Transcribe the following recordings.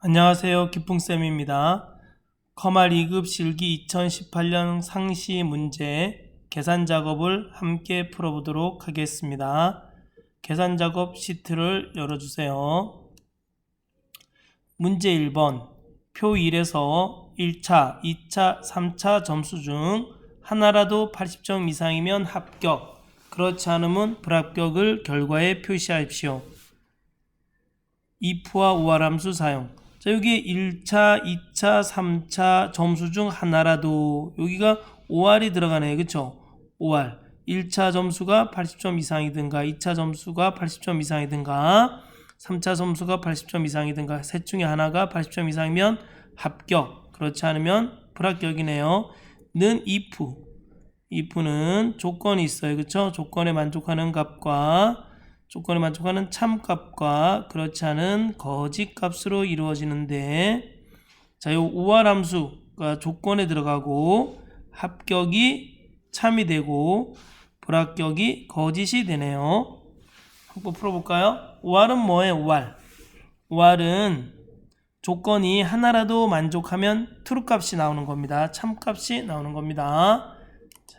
안녕하세요. 기풍쌤입니다. 커말 2급 실기 2018년 상시 문제 계산 작업을 함께 풀어보도록 하겠습니다. 계산 작업 시트를 열어주세요. 문제 1번 표 1에서 1차, 2차, 3차 점수 중 하나라도 80점 이상이면 합격, 그렇지 않으면 불합격을 결과에 표시하십시오. if와 우아함수 사용. 자, 여기 1차, 2차, 3차 점수 중 하나라도 여기가 5R이 들어가네요. 그쵸? 5R. 1차 점수가 80점 이상이든가 2차 점수가 80점 이상이든가 3차 점수가 80점 이상이든가 셋 중에 하나가 80점 이상이면 합격. 그렇지 않으면 불합격이네요. 는 if. if는 조건이 있어요. 그쵸? 조건에 만족하는 값과 조건에 만족하는 참값과 그렇지 않은 거짓값으로 이루어지는데 자, 요 우할 함수가 조건에 들어가고 합격이 참이 되고 불합격이 거짓이 되네요. 한번 풀어볼까요? 우할은 뭐예요? 우할. 우할은 조건이 하나라도 만족하면 true 값이 나오는 겁니다. 참 값이 나오는 겁니다. 자,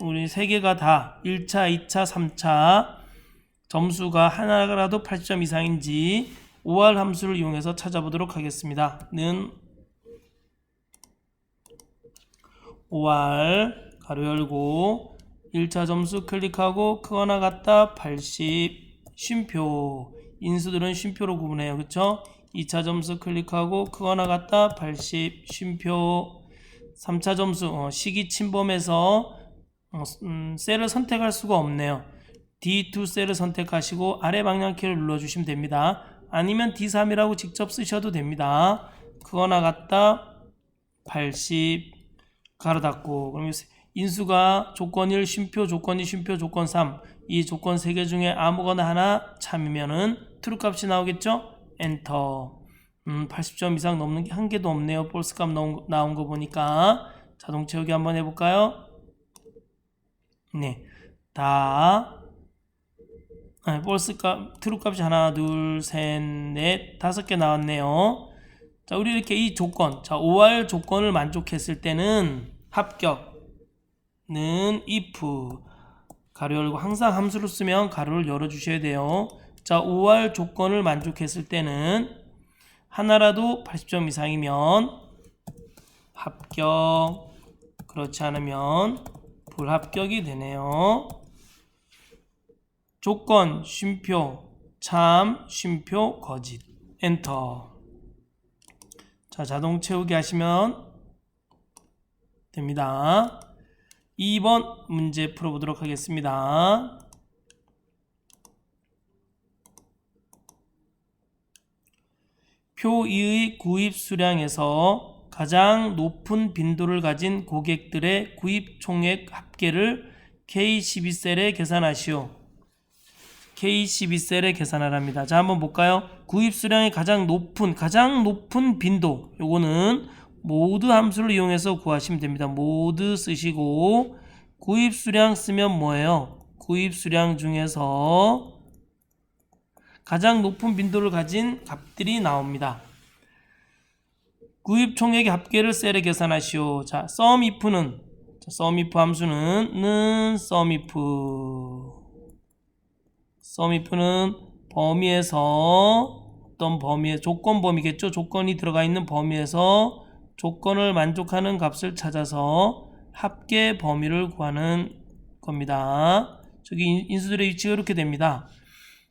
우리 세 개가 다 1차, 2차, 3차 점수가 하나라도 80점 이상인지 5할 함수를 이용해서 찾아보도록 하겠습니다. 는 5할 가로 열고 1차 점수 클릭하고 크거나 같다 80 쉼표 인수들은 쉼표로 구분해요. 그쵸? 2차 점수 클릭하고 크거나 같다 80 쉼표 3차 점수 어, 시기 침범해서 어, 음, 셀을 선택할 수가 없네요. D2 셀을 선택하시고 아래 방향키를 눌러주시면 됩니다. 아니면 D3이라고 직접 쓰셔도 됩니다. 그거나 같다 80 가로 닫고 그럼 인수가 조건 1 쉼표 조건 2 쉼표 조건 3 이 조건 3개 중에 아무거나 하나 참이면은 true 값이 나오겠죠? 엔터 음, 80점 이상 넘는 게 한 개도 없네요. false 값 나온, 나온 거 보니까 자동 채우기 한번 해볼까요? 네, 다 아, false 값, true 값이 하나, 둘, 셋, 넷, 다섯 개 나왔네요. 자, 우리 이렇게 이 조건, 자, 5할 조건을 만족했을 때는 합격는 if 가로 열고 항상 함수를 쓰면 가로를 열어 주셔야 돼요. 자, 5할 조건을 만족했을 때는 하나라도 80점 이상이면 합격, 그렇지 않으면 불합격이 되네요. 조건, 쉼표, 참, 쉼표, 거짓. 엔터. 자, 자동 채우기 하시면 됩니다. 2번 문제 풀어보도록 하겠습니다. 표 2의 구입 수량에서 가장 높은 빈도를 가진 고객들의 구입 총액 합계를 K12셀에 계산하시오. K12셀에 계산하랍니다. 자, 한번 볼까요? 구입 수량의 가장 높은, 가장 높은 빈도. 요거는 모드 함수를 이용해서 구하시면 됩니다. 모드 쓰시고, 구입 수량 쓰면 뭐예요? 구입 수량 중에서 가장 높은 빈도를 가진 값들이 나옵니다. 구입 총액의 합계를 셀에 계산하시오. 자, sum if는 자, sum if 함수는 는 sum if if는 범위에서 어떤 범위에 조건 범위겠죠. 조건이 들어가 있는 범위에서 조건을 만족하는 값을 찾아서 합계 범위를 구하는 겁니다. 저기 인수들의 위치가 이렇게 됩니다.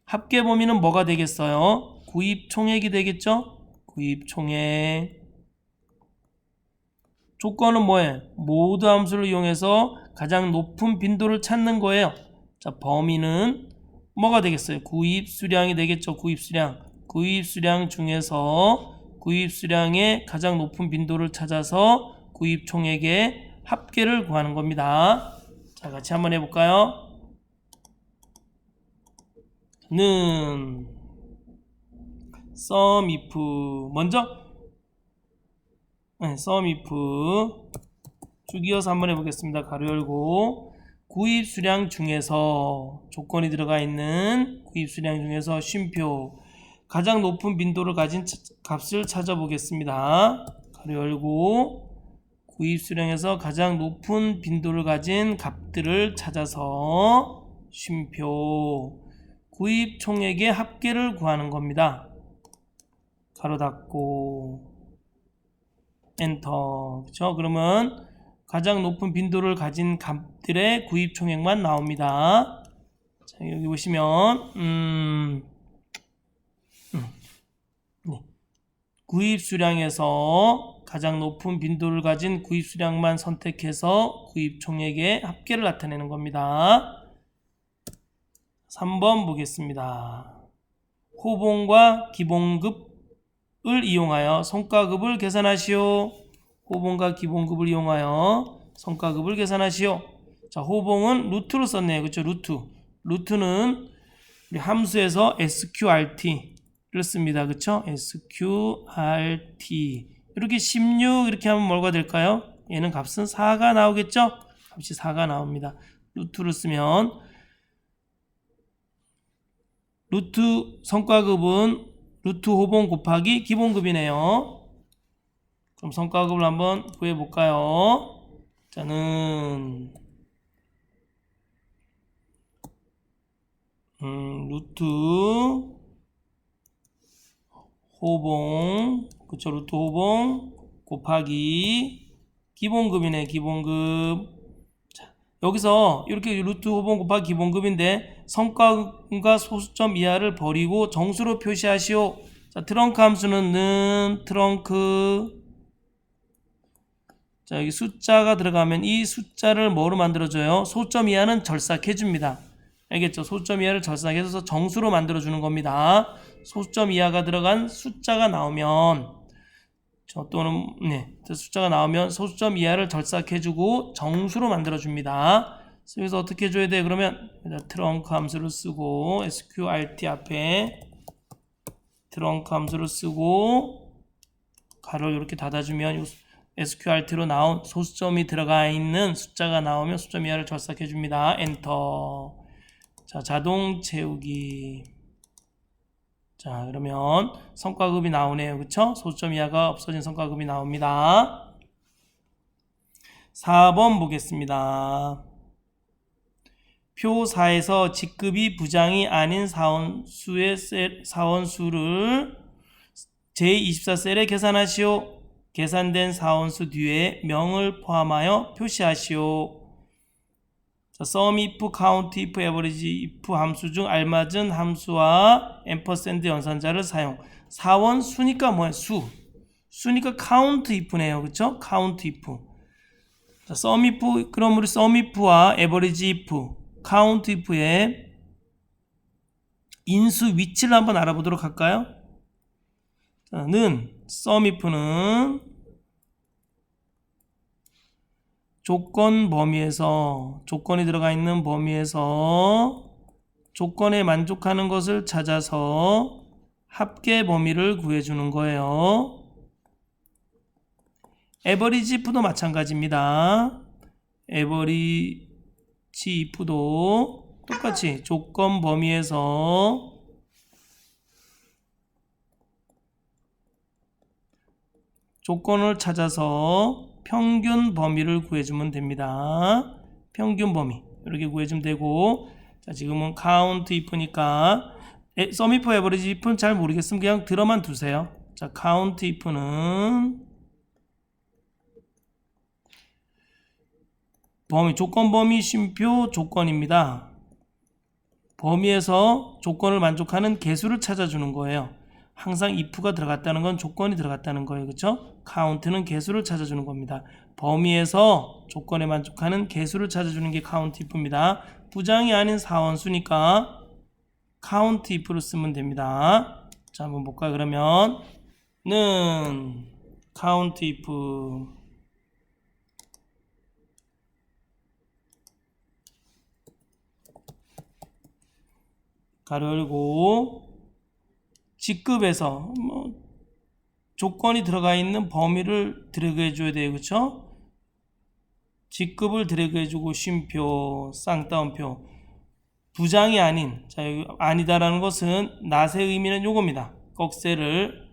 합계 범위는 뭐가 되겠어요? 구입 총액이 되겠죠? 구입 총액. 조건은 뭐예요? 모드 함수를 이용해서 가장 높은 빈도를 찾는 거예요. 자, 범위는 뭐가 되겠어요? 구입 수량이 되겠죠. 구입 수량. 구입 수량 중에서 구입 수량의 가장 높은 빈도를 찾아서 구입 총액의 합계를 구하는 겁니다. 자, 같이 한번 해볼까요? 는 sum if 먼저 네, sum if 쭉 이어서 한번 해보겠습니다. 가로 열고 구입 수량 중에서 조건이 들어가 있는 구입 수량 중에서 쉼표 가장 높은 빈도를 가진 차- 값을 찾아보겠습니다. 가로 열고 구입 수량에서 가장 높은 빈도를 가진 값들을 찾아서 쉼표 구입 총액의 합계를 구하는 겁니다. 가로 닫고 엔터 그렇죠? 그러면 가장 높은 빈도를 가진 값들의 구입 총액만 나옵니다. 자, 여기 보시면 음, 음, 네. 구입 수량에서 가장 높은 빈도를 가진 구입 수량만 선택해서 구입 총액의 합계를 나타내는 겁니다. 3번 보겠습니다. 호봉과 기본급을 이용하여 성과급을 계산하시오. 호봉과 기본급을 이용하여 성과급을 계산하시오. 자, 호봉은 루트로 썼네요. 그렇죠? 루트. 루트는 우리 함수에서 sqrt를 씁니다. 그렇죠? sqrt. 이렇게 16 이렇게 하면 뭐가 될까요? 얘는 값은 4가 나오겠죠? 값이 4가 나옵니다. 루트를 쓰면 루트 성과급은 루트 호봉 곱하기 기본급이네요. 그럼 성과급을 한번 구해 볼까요? 자는 음, 루트 호봉 그쵸 루트 호봉 곱하기 기본급이네 기본급 자, 여기서 이렇게 루트 호봉 곱하기 기본급인데 성과급과 소수점 이하를 버리고 정수로 표시하시오 자 트렁크 함수는 는 트렁크 자 여기 숫자가 들어가면 이 숫자를 뭐로 만들어줘요 소점 이하는 절삭해 줍니다 알겠죠? 소점 이하를 절삭해서 정수로 만들어주는 겁니다. 소점 이하가 들어간 숫자가 나오면 저 또는 네 숫자가 나오면 소점 이하를 절삭해주고 정수로 만들어줍니다. 그래서 어떻게 해줘야 돼? 그러면 트렁크 함수를 쓰고 sqrt 앞에 트렁크 함수를 쓰고 가로 이렇게 닫아주면 sqrt로 나온 소수점이 들어가 있는 숫자가 나오면 소점 이하를 절삭해 줍니다. 엔터 자, 자동 채우기. 자, 그러면 성과급이 나오네요. 그쵸? 소수점 이하가 없어진 성과급이 나옵니다. 4번 보겠습니다. 표 4에서 직급이 부장이 아닌 사원수의 셀, 사원수를 제24셀에 계산하시오. 계산된 사원수 뒤에 명을 포함하여 표시하시오. 자, sum if, count if, average if 함수 중 알맞은 함수와 앰퍼샌드 연산자를 사용. 사원 수니까 뭐야? 수. 수니까 count if네요. 그쵸? count if. 자, sum if, 그럼 우리 sum if와 average if, count if의 인수 위치를 한번 알아보도록 할까요? 자, 는 if는 조건 범위에서 조건이 들어가 있는 범위에서 조건에 만족하는 것을 찾아서 합계 범위를 구해주는 거예요. 에버리지 if도 마찬가지입니다. 에버리지 if도 똑같이 조건 범위에서 조건을 찾아서 평균 범위를 구해주면 됩니다. 평균 범위 이렇게 구해주면 되고 자 지금은 count if니까 에, sum if, average if는 잘 모르겠으면 그냥 들어만 두세요. 자 count if는 범위 조건 범위 쉼표 조건입니다. 범위에서 조건을 만족하는 개수를 찾아주는 거예요. 항상 if가 들어갔다는 건 조건이 들어갔다는 거예요. 그렇죠? count는 개수를 찾아주는 겁니다. 범위에서 조건에 만족하는 개수를 찾아주는 게 count if입니다. 부장이 아닌 사원수니까 count if로 쓰면 됩니다. 자, 한번 볼까요? 그러면 는 count if 가로 열고 직급에서 뭐 조건이 들어가 있는 범위를 드래그해 줘야 돼요. 그렇죠? 직급을 드래그해 주고 쉼표, 쌍따옴표. 부장이 아닌 자 여기 아니다라는 것은 낫의 의미는 요겁니다. 꺽쇠를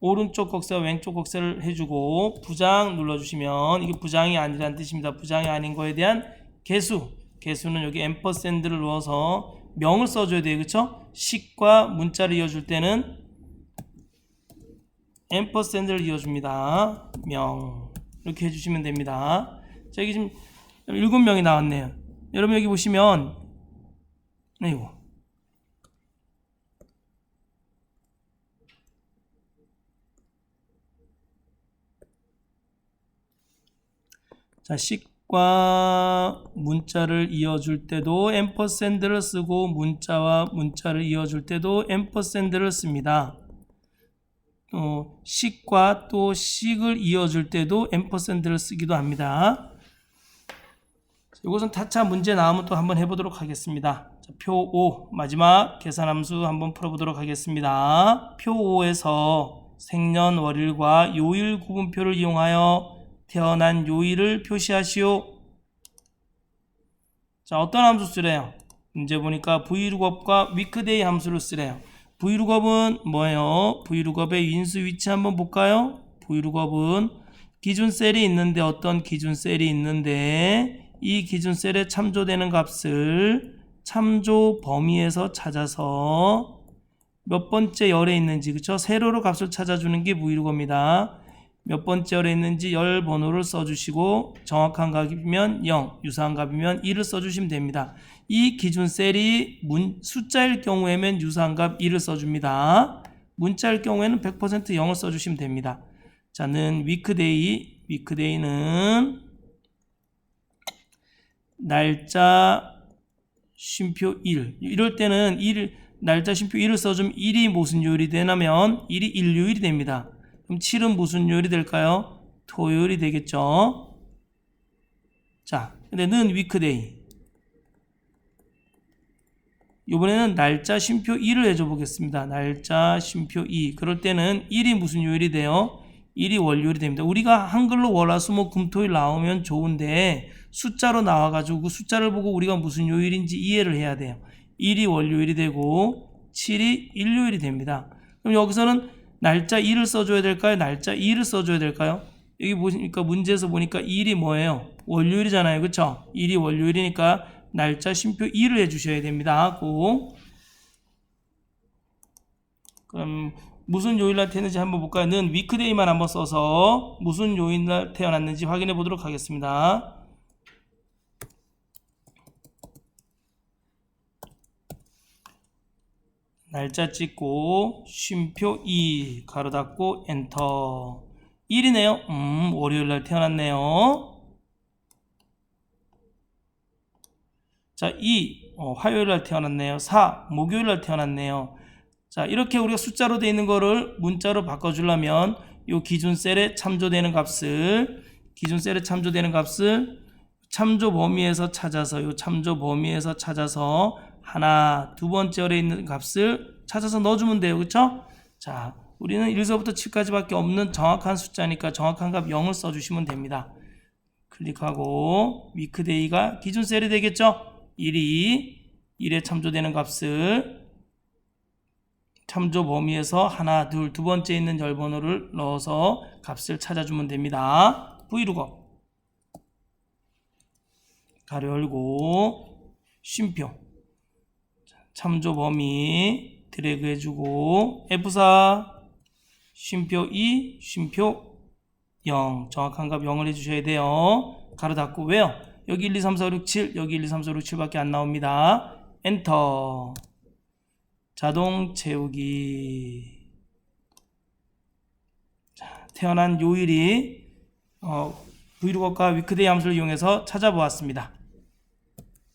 오른쪽 꺽쇠와 왼쪽 꺽쇠를 해주고 부장 눌러주시면 이게 부장이 아니란 뜻입니다. 부장이 아닌 거에 대한 개수 개수는 여기 앰퍼샌드를 넣어서 명을 써줘야 돼요. 그쵸? 식과 문자를 이어줄 때는 앰퍼샌드를 이어줍니다. 명 이렇게 해주시면 됩니다. 자 여기 지금 일곱 명이 나왔네요. 여러분 여기 보시면 아이고 자 식 과 문자를 이어줄 때도 앰퍼샌드를 쓰고 문자와 문자를 이어줄 때도 앰퍼샌드를 씁니다. 또 식과 또 식을 이어줄 때도 앰퍼샌드를 쓰기도 합니다. 이것은 타차 문제 나오면 또 한번 해보도록 하겠습니다. 자, 표5 마지막 계산함수 한번 풀어보도록 하겠습니다. 표 5에서 생년월일과 요일 구분표를 이용하여 태어난 요일을 표시하시오. 자 어떤 함수 쓰래요? 문제 보니까 vlookup과 weekday 함수를 쓰래요. vlookup은 뭐예요? vlookup의 인수 위치 한번 볼까요? vlookup은 기준 셀이 있는데 어떤 기준 셀이 있는데 이 기준 셀에 참조되는 값을 참조 범위에서 찾아서 몇 번째 열에 있는지 그쵸? 세로로 값을 찾아주는 게 vlookup입니다. 몇 번째 열에 있는지 열 번호를 써주시고 정확한 값이면 0, 유사한 값이면 1을 써주시면 됩니다. 이 기준 셀이 문, 숫자일 경우에는 유사한 값 1을 써줍니다. 문자일 경우에는 100% 0을 써주시면 됩니다. 자는 위크데이, 위크데이는 날짜 쉼표 1 이럴 때는 1 날짜 쉼표 1을 써주면 1이 무슨 요일이 되냐면 1이 일요일이 됩니다. 그럼 7은 무슨 요일이 될까요? 토요일이 되겠죠. 자, 근데 는 위크데이. 이번에는 날짜 쉼표 2를 해줘 보겠습니다. 날짜 쉼표 2. 그럴 때는 1이 무슨 요일이 돼요? 1이 월요일이 됩니다. 우리가 한글로 월화수목 금토일 나오면 좋은데 숫자로 나와가지고 그 숫자를 보고 우리가 무슨 요일인지 이해를 해야 돼요. 1이 월요일이 되고 7이 일요일이 됩니다. 그럼 여기서는 날짜 1을 써줘야 될까요? 날짜 2를 써줘야 될까요? 여기 보니까 문제에서 보니까 1이 뭐예요? 월요일이잖아요. 그쵸? 1이 월요일이니까 날짜 쉼표 2를 해주셔야 됩니다. 꼭. 그럼 무슨 요일날 태어났는지 한번 볼까요? 는 위크데이만 한번 써서 무슨 요일날 태어났는지 확인해 보도록 하겠습니다. 날짜 찍고 쉼표 2 가로 닫고 엔터 1이네요. 음, 월요일 날 태어났네요. 자, 2 어, 화요일 날 태어났네요. 4 목요일 날 태어났네요. 자, 이렇게 우리가 숫자로 되어 있는 거를 문자로 바꿔 주려면 요 기준 셀에 참조되는 값을 기준 셀에 참조되는 값을 참조 범위에서 찾아서 요 참조 범위에서 찾아서 하나, 두 번째 열에 있는 값을 찾아서 넣어주면 돼요. 그쵸? 자, 우리는 1서부터 7까지밖에 없는 정확한 숫자니까 정확한 값 0을 써주시면 됩니다. 클릭하고 위크데이가 기준 셀이 되겠죠? 1이 1에 참조되는 값을 참조 범위에서 하나, 둘, 두 번째 있는 열 번호를 넣어서 값을 찾아주면 됩니다. Vlookup 가로 열고 쉼표 참조 범위 드래그 해주고 F4 쉼표 2 쉼표 0 정확한 값 0을 해주셔야 돼요. 가로 닫고 왜요? 여기 1, 2, 3, 4, 5, 6, 7 여기 1, 2, 3, 4, 5, 6, 7밖에 안 나옵니다. 엔터. 자동 채우기. 자, 태어난 요일이 어, 브이로그과 위크데이 함수를 이용해서 찾아보았습니다